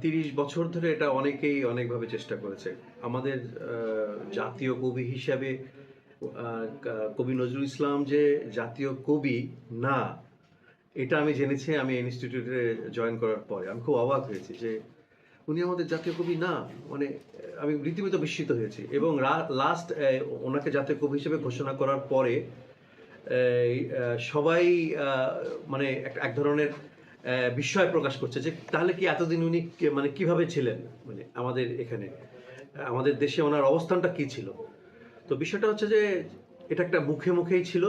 তিরিশ বছর ধরে এটা অনেকেই অনেকভাবে চেষ্টা করেছে। আমাদের জাতীয় কবি হিসাবে কবি নজরুল ইসলাম যে জাতীয় কবি না, এটা আমি জেনেছি, আমি ইনস্টিটিউটে জয়েন করার পরে। আমি খুব অবাক হয়েছি যে উনি আমাদের জাতীয় কবি না মানে আমি রীতিমতো বিস্মিত হয়েছি। এবং লাস্ট ওনাকে জাতীয় কবি হিসেবে ঘোষণা করার পরে সবাই মানে এক- ধরনের বিস্ময় প্রকাশ করছে যে তাহলে কি এতদিন উনি মানে কীভাবে ছিলেন? মানে আমাদের এখানে, আমাদের দেশে ওনার অবস্থানটা কি ছিল? তো বিষয়টা হচ্ছে যে এটা একটা মুখে মুখেই ছিল।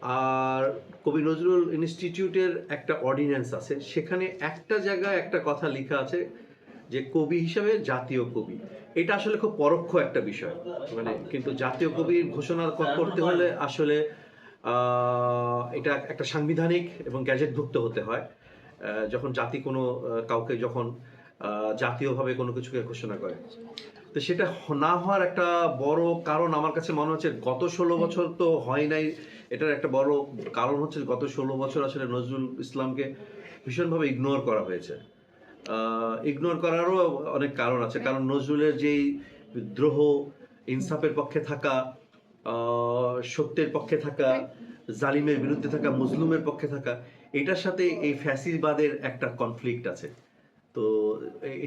আর কবি নজরুল ইনস্টিটিউটের একটা অর্ডিন্যান্স আছে, সেখানে একটা জায়গায় একটা কথা লেখা আছে যে কবি হিসাবে জাতীয় কবি। এটা আসলে খুব পরোক্ষ একটা বিষয়। মানে কিন্তু জাতীয় কবির ঘোষণা করতে হলে আসলে এটা একটা সাংবিধানিক এবং গ্যাজেটভুক্ত হতে হয়। যখন জাতি কোনো কাউকে যখন জাতীয়ভাবে কোনো কিছুকে ঘোষণা করে। তো সেটা না হওয়ার একটা বড় কারণ আমার কাছে মনে হচ্ছে, গত ষোলো বছর তো হয় নাই। এটার একটা বড় কারণ হচ্ছে গত ষোলো বছর আসলে নজরুল ইসলামকে ভীষণভাবে ইগনোর করা হয়েছে। ইগনোর করারও অনেক কারণ আছে। কারণ নজরুলের যেই দ্রোহ, ইনসাফের পক্ষে থাকা সত্যের পক্ষে থাকা, জালিমের বিরুদ্ধে থাকা মজলুমের পক্ষে থাকা এটার সাথে এই ফ্যাসিবাদের একটা কনফ্লিক্ট আছে। তো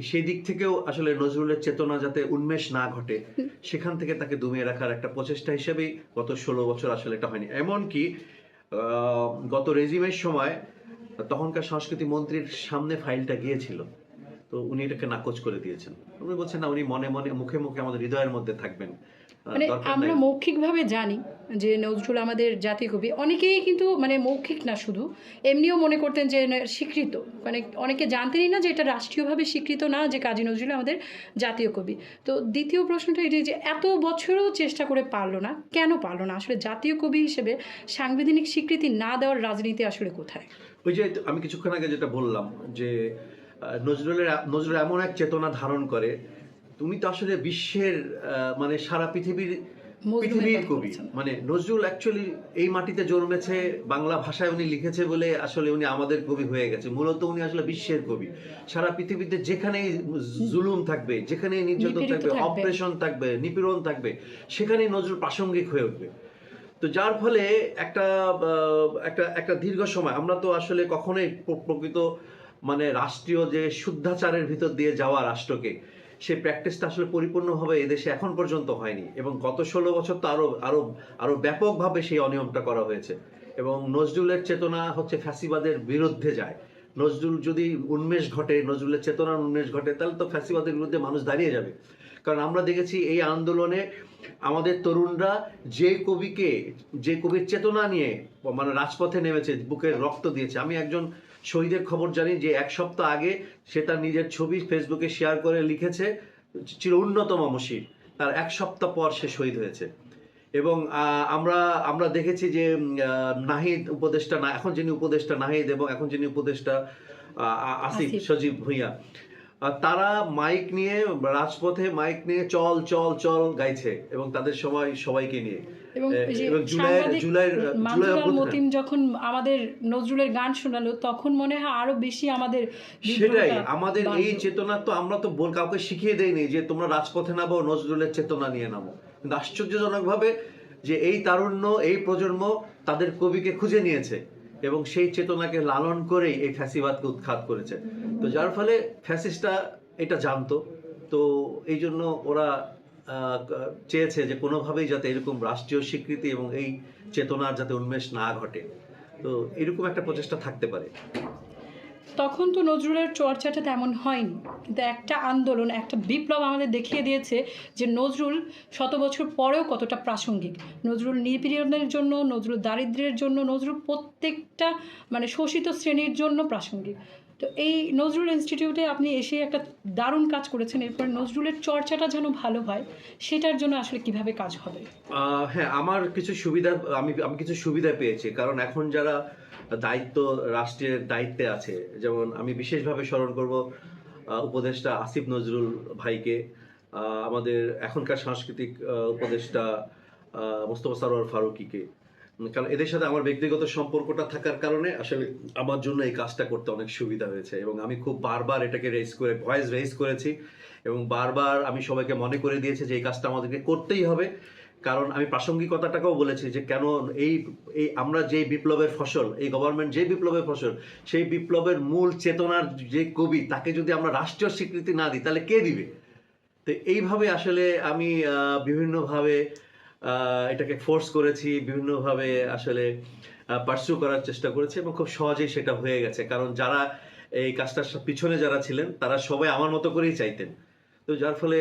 সেই দিক থেকেও আসলে নজরুলের চেতনা যাতে উন্মেষ না ঘটে, সেখান থেকে তাকে দমিয়ে রাখার একটা প্রচেষ্টা হিসেবেই গত ষোলো বছর আসলে এটা হয়নি। এমনকি গত রেজিমের সময় তখনকার সংস্কৃতি মন্ত্রীর সামনে ফাইলটা গিয়েছিল। তো উনি এটাকে নাকচ করে দিয়েছেন। উনি বলছেন, না, উনি মনে মনে, মুখে মুখে আমাদের হৃদয়ের মধ্যে থাকবেন। মানে আমরা। মৌখিকভাবে জানি যে নজরুল আমাদের জাতীয় কবি। অনেকেই কিন্তু মানে মৌখিক না শুধু এমনিও মনে করতেন যে স্বীকৃত। মানে অনেকে জানতেনই না যে এটা রাষ্ট্রীয়ভাবে স্বীকৃত না যে কাজী নজরুল আমাদের জাতীয় কবি। তো দ্বিতীয় প্রশ্নটা এটাই যে এত বছরও চেষ্টা করে পারল না কেন পারল না? আসলে জাতীয় কবি হিসেবে সাংবিধানিক স্বীকৃতি না দেওয়ার রাজনীতি আসলে কোথায়? ওই যে আমি কিছুক্ষণ আগে যেটা বললাম যে নজরুলের নজরুল এমন এক চেতনা ধারণ করে তুমি তো আসলে বিশ্বের মানে সারা পৃথিবীর পৃথিবীর কবি। মানে নজরুল অ্যাকচুয়ালি এই মাটিতে জন্মেছে বাংলা ভাষায় উনি লিখেছে বলে আসলে উনি আমাদের কবি হয়ে গেছে। মূলত উনি আসলে বিশ্বের কবি। সারা পৃথিবীতে যেখানেই জুলুম থাকবে যেখানেই নির্যাতন থাকবে। অপারেশন থাকবে নিপীড়ন থাকবে সেখানেই নজরুল প্রাসঙ্গিক হয়ে উঠবে। তো যার ফলে একটা একটা একটা দীর্ঘ সময় আমরা তো আসলে কখনোই প্রকৃত মানে রাষ্ট্রীয় যে শুদ্ধাচারের ভিতর দিয়ে যাওয়া রাষ্ট্রকে সেই প্র্যাকটিসটা আসলে পরিপূর্ণভাবে এদেশে এখন পর্যন্ত হয়নি এবং গত ষোলো বছর তো আরও আরও আরও ব্যাপকভাবে সেই অনিয়মটা করা হয়েছে এবং নজরুলের চেতনা হচ্ছে ফ্যাসিবাদের বিরুদ্ধে যায়। নজরুল যদি উন্মেষ ঘটে, নজরুলের চেতনার উন্মেষ ঘটে, তাহলে তো ফ্যাসিবাদের বিরুদ্ধে মানুষ দাঁড়িয়ে যাবে। কারণ আমরা দেখেছি এই আন্দোলনে আমাদের তরুণরা যে কবিকে, যে কবির চেতনা নিয়ে মানে রাজপথে নেমেছে, বুকের রক্ত দিয়েছে। আমি একজন শহীদের খবর জানি যে এক সপ্তাহ আগে সে তার নিজের ছবি ফেসবুকে শেয়ার করে লিখেছে চির উন্নতম মসির তার এক সপ্তাহ পর সে শহীদ হয়েছে এবং আহ, আমরা আমরা দেখেছি যে নাহিদ উপদেষ্টা না এখন যিনি উপদেষ্টা নাহিদ এবং এখন যিনি উপদেষ্টা আসিফ। সজীব ভুঁইয়া তারা মাইক নিয়ে রাজপথে মাইক নিয়ে চল চল চল গাইছে এবং তাদের সবাই সবাইকে নিয়ে। এবং জুলাই। মতিন যখন আমাদের নজরুলের গান শোনালো তখন মনে হয় আরও বেশি আমাদের সেটাই আমাদের এই চেতনা তো আমরা তো বল কাউকে শিখিয়ে দেইনি যে তোমরা রাজপথে নামো নজরুলের চেতনা নিয়ে নামো। কিন্তু আশ্চর্যজনক ভাবে যে এই তারুণ্য এই প্রজন্ম তাদের কবিকে খুঁজে নিয়েছে। এবং সেই চেতনাকে লালন করেই এই ফ্যাসিবাদকে উৎখাত করেছে। তো যার ফলে ফ্যাসিস্টটা এটা জানতো। তো এই জন্য ওরা চেয়েছে যে কোনোভাবেই যাতে এরকম রাষ্ট্রীয় স্বীকৃতি এবং এই চেতনার যাতে উন্মেষ না ঘটে। তো এরকম একটা প্রচেষ্টা থাকতে পারে। তখন তো নজরুলের চর্চাটা তেমন হয়নি। কিন্তু একটা আন্দোলন, একটা বিপ্লব আমাদের দেখিয়ে দিয়েছে যে নজরুল শত বছর পরেও কতটা প্রাসঙ্গিক। নজরুল নিপীড়নের জন্য, নজরুল দারিদ্র্যের জন্য, নজরুল প্রত্যেকটা মানে শোষিত শ্রেণির জন্য প্রাসঙ্গিক। তো এই নজরুল ইনস্টিটিউটে আপনি এসে একটা দারুণ কাজ করেছেন। এরপর নজরুলের চর্চাটা যেন ভালো হয়, সেটার জন্য আসলে কীভাবে কাজ হবে? হ্যাঁ আমার কিছু সুবিধা, আমি আমি কিছু সুবিধা পেয়েছি। কারণ এখন যারা দায়িত্ব, রাষ্ট্রের দায়িত্বে আছে, যেমন আমি বিশেষভাবে স্মরণ করব উপদেষ্টা আসিফ নজরুল ভাইকে আমাদের এখনকার সাংস্কৃতিক উপদেষ্টা মোস্তফা সারোয়ার ফারুকিকে। কারণ এদের সাথে আমার ব্যক্তিগত সম্পর্কটা থাকার কারণে আসলে আমার জন্য এই কাজটা করতে অনেক সুবিধা হয়েছে এবং আমি খুব বারবার এটাকে রেজ করে ভয়েস রেজ করেছি এবং বারবার আমি সবাইকে মনে করে দিয়েছি যে এই কাজটা আমাদেরকে করতেই হবে। কারণ আমি প্রাসঙ্গিকতাটাকেও বলেছি যে কেন এই এই আমরা যে বিপ্লবের ফসল, এই গভর্নমেন্ট যে বিপ্লবের ফসল, সেই বিপ্লবের মূল চেতনার যে কবি, তাকে যদি আমরা রাষ্ট্রীয় স্বীকৃতি না দিই, তাহলে কে দিবে? তো এইভাবে আসলে আমি বিভিন্নভাবে এটাকে ফোর্স করেছি, বিভিন্নভাবে আসলে পার্সু করার চেষ্টা করেছি এবং খুব সহজেই সেটা হয়ে গেছে। কারণ যারা এই কাজটার পিছনে যারা ছিলেন, তারা সবাই আমার মতো করেই চাইতেন। তো যার ফলে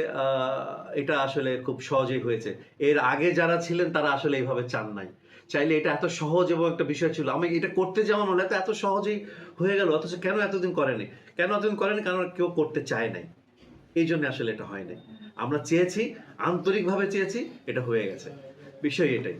এটা আসলে খুব সহজেই হয়েছে। এর আগে যারা ছিলেন, তারা আসলে এইভাবে চান নাই। চাইলে এটা এত সহজ এবং একটা বিষয় ছিল, আমি এটা করতে যেমন হলে এত সহজেই হয়ে গেল, অথচ কেন এতদিন করেনি? কেন এতদিন করেনি? কারণ কেউ করতে চায় নাই। এই জন্য আসলে এটা হয়নি আমরা চেয়েছি আন্তরিকভাবে চেয়েছি এটা হয়ে গেছে। বিষয় এটাই।